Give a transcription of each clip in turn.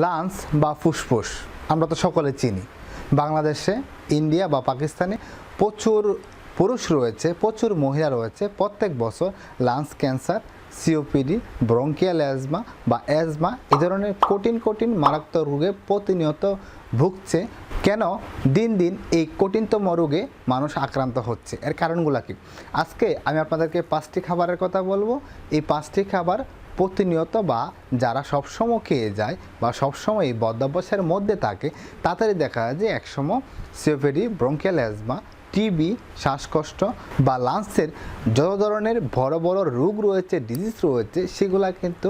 Lance বা ফুসফুস, আমরা তো সকলে চিনি। বাংলাদেশে, ইন্ডিয়া বা পাকিস্তানে প্রচুর পুরুষ রয়েছে, প্রচুর মহিলা রয়েছে। প্রত্যেক বছর lungs cancer COPD bronchial asthma বা অ্যাজমা, এ ধরনের কঠিন কঠিন মারাত্মক রোগে প্রতিনিয়ত ভুগছে। কেন? দিন দিন এই কঠিনতম রোগে মানুষ আক্রান্ত হচ্ছে। এর কারণগুলো কি? আজকে আমি আপনাদেরকে পাঁচটি খাবারের কথা বলব। এই পাঁচটি খাবার প্রতিনিয়ত বা যারা সবসময় খেয়ে যায় বা সবসময় এই বদ্যাভ্যাসের মধ্যে থাকে তাড়াতাড়ি দেখা যায় যে একসময় সিওপেডি, ব্রঙ্কিয়াল অ্যাজমা, টিবি, শ্বাসকষ্ট বা লাংসের যত ধরনের বড় বড় রোগ রয়েছে ডিজিজ রয়েছে, সেগুলা কিন্তু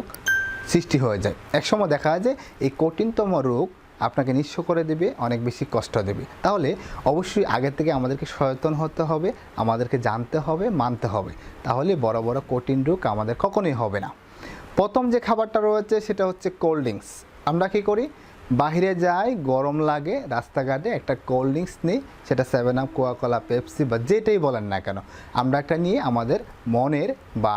সৃষ্টি হয়ে যায়। একসময় দেখা যায় যে এই কঠিনতম রোগ আপনাকে নিঃস্ব করে দেবে, অনেক বেশি কষ্ট দেবে। তাহলে অবশ্যই আগে থেকে আমাদেরকে সচেতন হতে হবে, আমাদেরকে জানতে হবে, মানতে হবে। তাহলে বড় বড় কঠিন রোগ আমাদের কখনোই হবে না। প্রথম যে খাবারটা রয়েছে সেটা হচ্ছে কোল্ড ড্রিঙ্কস আমরা কী করি? বাইরে যাই, গরম লাগে, রাস্তাঘাটে একটা কোল্ড ড্রিঙ্কস নিই, সেটা সেভেন আপ কোয়াকলা পেপসি বা যেটাই বলেন না কেন। আমরা একটা নিয়ে আমাদের মনের বা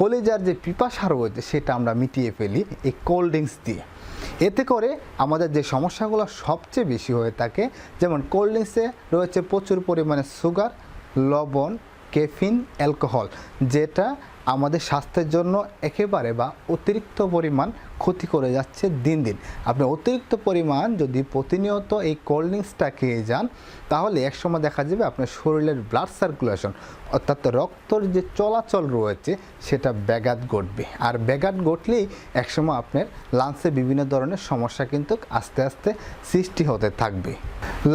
কলেজার যে পিপাসা রয়েছে সেটা আমরা মিটিয়ে ফেলি এই কোল্ড ড্রিঙ্কস দিয়ে। এতে করে আমাদের যে সমস্যাগুলো সবচেয়ে বেশি হয়ে থাকে, যেমন কোল্ড ড্রিঙ্কসে রয়েছে প্রচুর পরিমাণে সুগার লবণ কেফিন অ্যালকোহল যেটা আমাদের স্বাস্থ্যের জন্য একেবারে বা অতিরিক্ত পরিমাণ ক্ষতি করে যাচ্ছে দিন দিন। আপনি অতিরিক্ত পরিমাণ যদি প্রতিনিয়ত এই কোল্ড ড্রিঙ্কসটা খেয়ে যান, তাহলে একসময় দেখা যাবে আপনার শরীরের ব্লাড সার্কুলেশন অর্থাৎ রক্তর যে চলাচল রয়েছে, সেটা ব্যাঘাত ঘটবে। আর ব্যাঘাত ঘটলেই একসময় আপনার লাংসে বিভিন্ন ধরনের সমস্যা কিন্তু আস্তে আস্তে সৃষ্টি হতে থাকবে।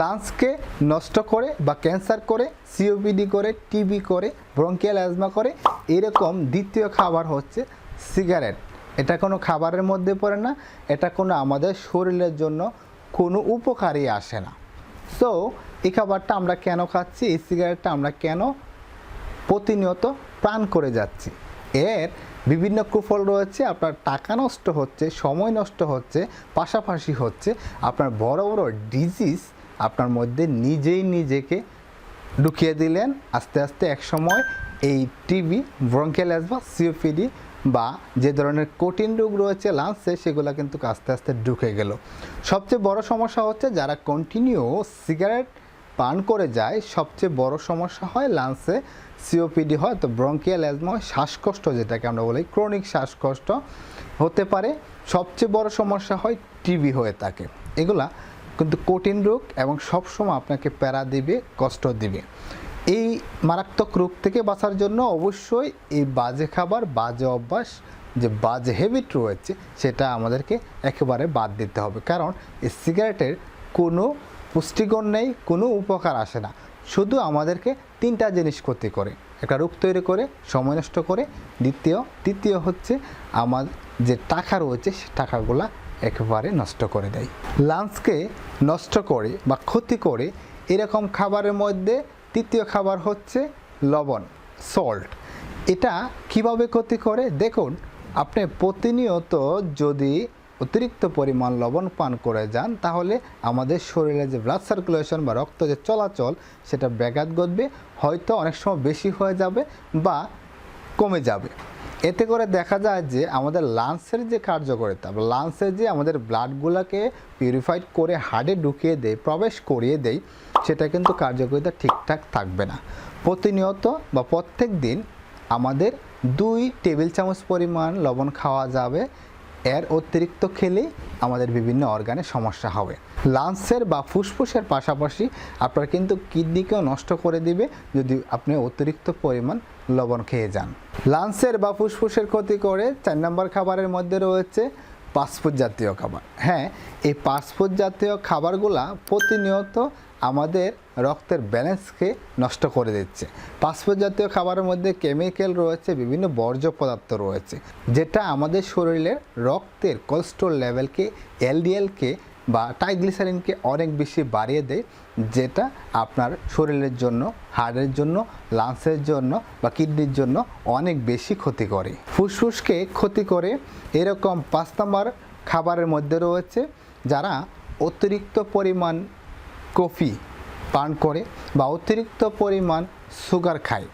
লাংসকে নষ্ট করে বা ক্যান্সার করে সিওপিডি করে টিবি করে ব্রঙ্কিয়াল অ্যাজমা করে, এরকম দ্বিতীয় খাবার হচ্ছে সিগারেট। এটা কোনো খাবারের মধ্যে পড়ে না, এটা কোনো আমাদের শরীরের জন্য কোনো উপকারই আসে না। সো এই খাবারটা আমরা কেন খাচ্ছি, এই সিগারেটটা আমরা কেন প্রতিনিয়ত প্রাণ করে যাচ্ছি? এর বিভিন্ন কুফল রয়েছে, আপনার টাকা নষ্ট হচ্ছে, সময় নষ্ট হচ্ছে, পাশাপাশি হচ্ছে আপনার বড় বড় ডিজিজ আপনার মধ্যে নিজেই নিজেকে ঢুকিয়ে দিলেন। আস্তে আস্তে এক সময় এই টিবি ব্রঙ্কিয়াল অ্যাজমা সিওপিডি বা যে ধরনের কঠিন রোগ রয়েছে, লাংসে, সেগুলো কিন্তু আস্তে আস্তে ঢুকে গেল। সবচেয়ে বড় সমস্যা হচ্ছে, যারা কন্টিনিউ সিগারেট পান করে যায়, সবচেয়ে বড় সমস্যা হয় লাংসে সিওপিডি হয়, তো ব্রঙ্কিয়াল অ্যাজমা হয় শ্বাসকষ্ট, যেটাকে আমরা বলি ক্রনিক শ্বাসকষ্ট হতে পারে। সবচেয়ে বড় সমস্যা হয় টিবি হয়ে থাকে। এগুলা কিন্তু কঠিন রোগ এবং সবসময় আপনাকে প্যারা দিবে, কষ্ট দিবে। এই মারাত্মক রোগ থেকে বাঁচার জন্য অবশ্যই এই বাজে খাবার, বাজে অভ্যাস, যে বাজে হ্যাবিট রয়েছে, সেটা আমাদেরকে একেবারে বাদ দিতে হবে। কারণ এই সিগারেটের কোনো পুষ্টিগুণ নেই, কোনো উপকার আসে না। শুধু আমাদেরকে তিনটা জিনিস ক্ষতি করে। একটা রোগ তৈরি করে, সময় নষ্ট করে। দ্বিতীয়, তৃতীয় হচ্ছে আমার যে টাকা রয়েছে, সে টাকাগুলা একেবারে নষ্ট করে দেয়। লাঞ্চকে নষ্ট করে বা ক্ষতি করে এরকম খাবারের মধ্যে তৃতীয় খাবার হচ্ছে লবণ সল্ট এটা কীভাবে ক্ষতি করে? দেখুন, আপনি প্রতিনিয়ত যদি অতিরিক্ত পরিমাণ লবণ পান করে যান, তাহলে আমাদের শরীরে যে ব্লাড সার্কুলেশন বা রক্ত যে চলাচল, সেটা ব্যাঘাত ঘটবে, হয়তো অনেক সময় বেশি হয়ে যাবে বা কমে যাবে। এতে করে দেখা যায় যে আমাদের লাংসের যে কার্যকারিতা লাংসের যে আমাদের ব্লাডগুলোকে পিউরিফাইড করে হার্টে ঢুকিয়ে দেয়, প্রবেশ করিয়ে দেয়, সেটা কিন্তু কার্যকারিতা ঠিকঠাক থাকবে না। প্রতিনিয়ত বা প্রত্যেক দিন আমাদের দুই টেবিল চামচ পরিমাণ লবণ খাওয়া যাবে। এর অতিরিক্ত খেলে আমাদের বিভিন্ন অর্গানে সমস্যা হবে। লাংসের বা ফুসফুসের পাশাপাশি আপনার কিন্তু কিডনিকেও নষ্ট করে দিবে যদি আপনি অতিরিক্ত পরিমাণ লবণ খেয়ে যান। লাংসের বা ফুসফুসের ক্ষতি করে চার নম্বর খাবারের মধ্যে রয়েছে পাসপোর্ট জাতীয় খাবার। হ্যাঁ এই পাসপোর্ট জাতীয় খাবারগুলা প্রতিনিয়ত আমাদের রক্তের ব্যালেন্সকে নষ্ট করে দিচ্ছে। পাসপোর্ট জাতীয় খাবারের মধ্যে কেমিক্যাল রয়েছে, বিভিন্ন বর্জ্য পদার্থ রয়েছে, যেটা আমাদের শরীরের রক্তের কোলেস্ট্রল লেভেলকে, এলডিএলকে বা ট্রাইগ্লিসারিনকে অনেক বেশি বাড়িয়ে দেয়, যেটা আপনার শরীরের জন্য হার্টের জন্য লাংসের জন্য বা কিডনির জন্য অনেক বেশি ক্ষতি করে। ফুসফুসকে ক্ষতি করে এরকম পাঁচ নম্বর খাবারের মধ্যে রয়েছে, যারা অতিরিক্ত পরিমাণ কফি পান করে বা অতিরিক্ত পরিমাণ সুগার খায়।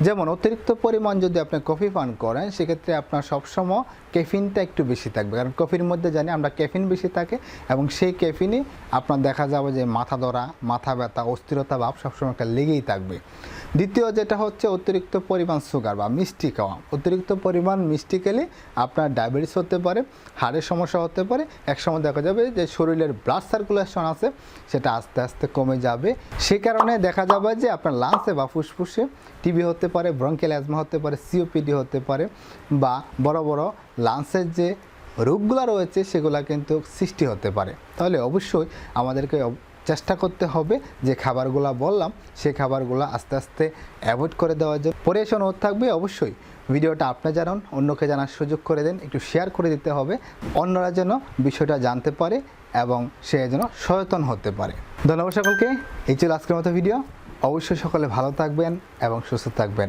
যেমন অতিরিক্ত পরিমাণ যদি আপনি কফি পান করেন, সেক্ষেত্রে আপনার সবসময় ক্যাফিনটা একটু বেশি থাকবে। কারণ কফির মধ্যে জানি আমরা ক্যাফিন বেশি থাকে এবং সেই ক্যাফিনই আপনার দেখা যাবে যে মাথা ধরা, মাথা ব্যথা, অস্থিরতা, ভাব সবসময় একটা লেগেই থাকবে। দ্বিতীয় যেটা হচ্ছে অতিরিক্ত পরিমাণ সুগার বা মিষ্টি খাওয়া। অতিরিক্ত পরিমাণ মিষ্টি খেলে আপনার ডায়াবেটিস হতে পারে, হাড়ের সমস্যা হতে পারে। একসময় দেখা যাবে যে শরীরের ব্লাড সার্কুলেশন আছে, সেটা আস্তে আস্তে কমে যাবে। সে কারণে দেখা যাবে যে আপনার লাংসে বা ফুসফুসে টিবি হতে পারে ব্রঙ্কেল অ্যাজমা হতে পারে সিওপিডি হতে পারে বা বড় বড় লাংসের যে রোগগুলো রয়েছে, সেগুলো কিন্তু সৃষ্টি হতে পারে। তাহলে অবশ্যই আমাদেরকে চেষ্টা করতে হবে যে খাবারগুলো বললাম সেই খাবারগুলো আস্তে আস্তে অ্যাভয়েড করে দেওয়ার জন্য। পরিবেশন অনুরোধ থাকবে অবশ্যই ভিডিওটা আপনি জানান, অন্যকে জানার সুযোগ করে দেন, একটু শেয়ার করে দিতে হবে, অন্যরা যেন বিষয়টা জানতে পারে এবং সে যেন সচেতন হতে পারে। ধন্যবাদ সকলকে, এই ছিল আজকের মতো ভিডিও। অবশ্যই সকলে ভালো থাকবেন এবং সুস্থ থাকবেন।